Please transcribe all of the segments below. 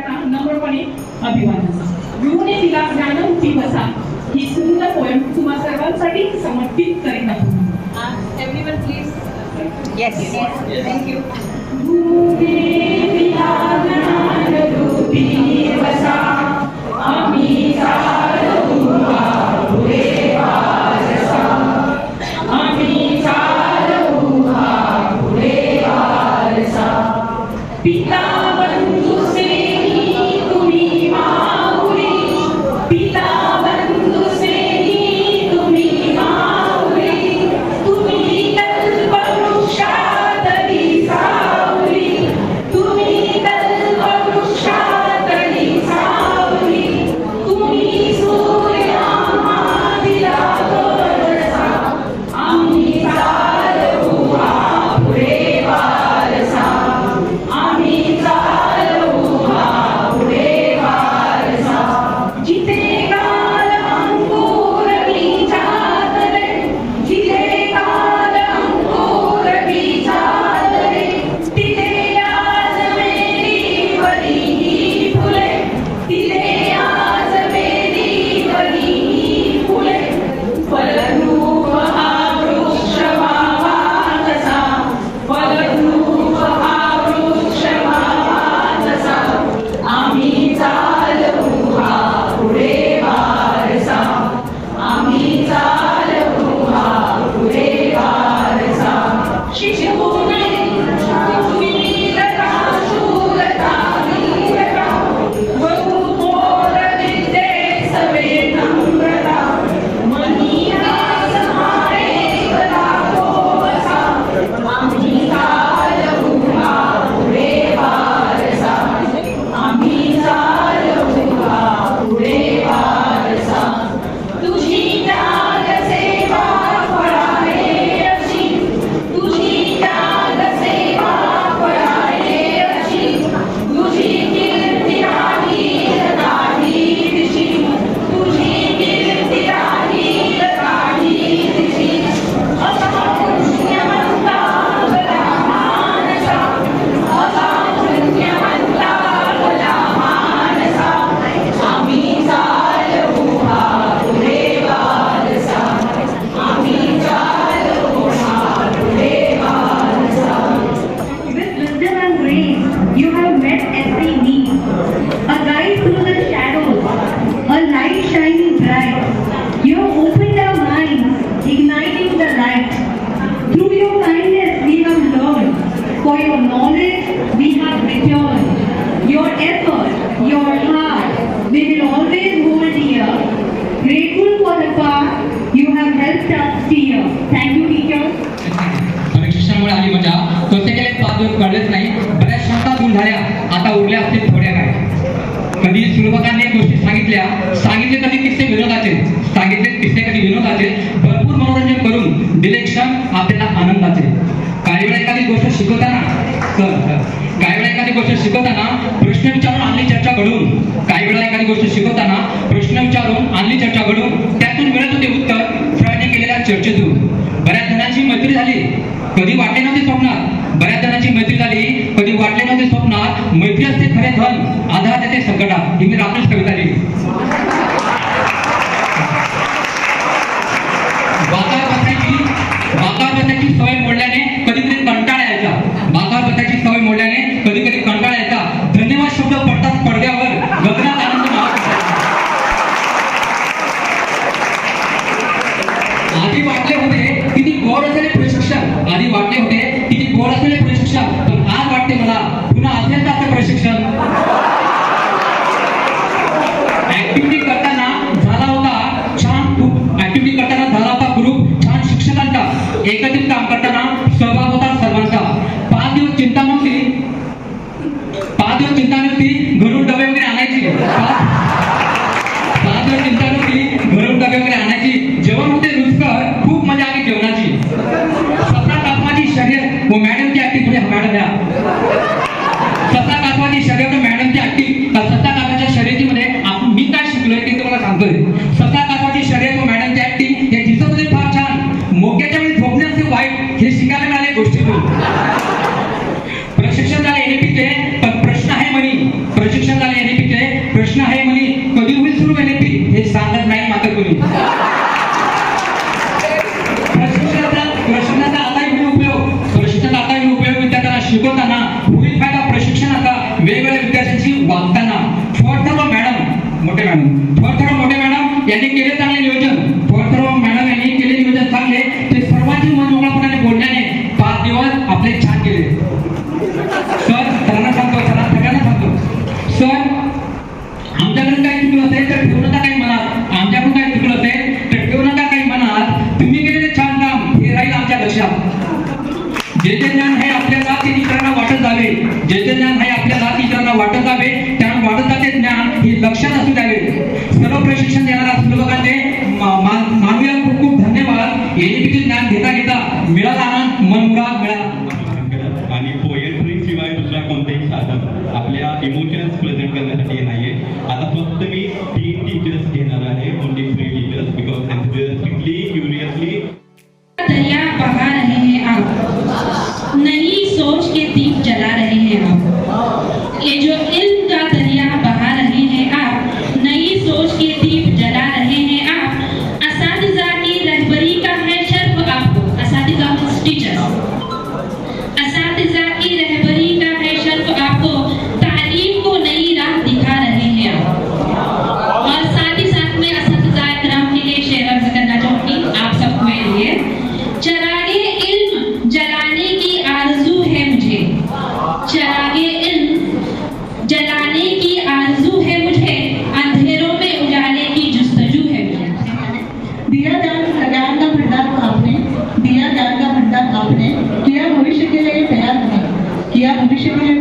सगळ्यांना नम्रपणे अभिवादन. घेऊन तिला ज्ञानमुखी बसा ही सुंदर पोयम तुम्हा सर्वांसाठी समर्पित करीत आहे. एव्हरीवन प्लीज येस थँक्यू अजून कळलेच नाही. बऱ्याच शंका दूर झाल्या. आता उरल्या असतील थोड्या काय कधी सुलभकांनी गोष्टी सांगितल्या. सांगितले कधी किस्से विनोदाचे सांगितले किस्से कधी विनोदाचे भरपूर मनोरंजन करून दिले क्षण आपल्याला आनंदाचे. काही वेळा एखादी गोष्ट शिकवताना काही वेळा एखादी गोष्ट शिकवताना प्रश्न विचारून आणली चर्चा घडवून. काही वेळा एखादी गोष्ट शिकवताना प्रश्न विचारून आणली चर्चा घडवून त्यातून मिळत होते उत्तर. फ्रायने केलेल्या चर्चेतून. around when you का भंडार को आपने दिया ज्ञान का भंडार आपने किया भविष्य के लिए तैयार नहीं किया भविष्य के लिए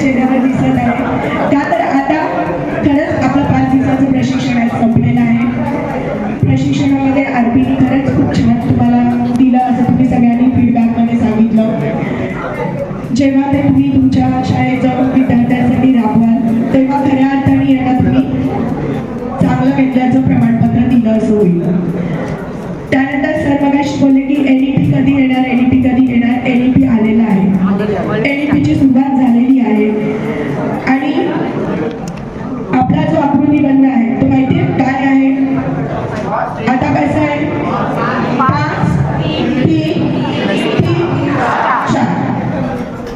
चेहऱ्यावर दिसत आहे. का तर आता खरंच आपलं पाच दिवसाचं प्रशिक्षण आज संपलेलं आहे. प्रशिक्षणामध्ये आरपीने खरंच खूप छान तुम्हाला दिलं असं तुम्ही सगळ्यांनी फीडबॅकमध्ये सांगितलं. जेव्हा ते तुम्ही तुमच्या शाळेत जाऊन विद्यार्थ्यांसाठी राबवाल तेव्हा खऱ्या अर्थाने यांना तुम्ही चांगलं घेतल्याचं प्रमाणपत्र दिलं असं होईल. त्यानंतर सर मगाशी बोलले की एनईपी कधी येणार आहे? ठिकाणी येणार एनईपी आलेला आहे. एनईपीची सुरुवात झालेली आहे. आणि आपला जो आकृतीबंध आहे तो माहितीये काय आहे? आता कसं आहे? पाच तीन तीन चार.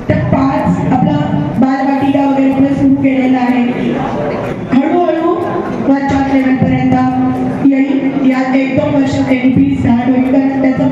तर पाच आपला बालवाटिका वगैरे सुरू केलेला आहे. हळूहळू वरच्या लेवलपर्यंत येईल. यात एक दोन वर्ष एन पी स्टार्ट होईल कारण त्याचं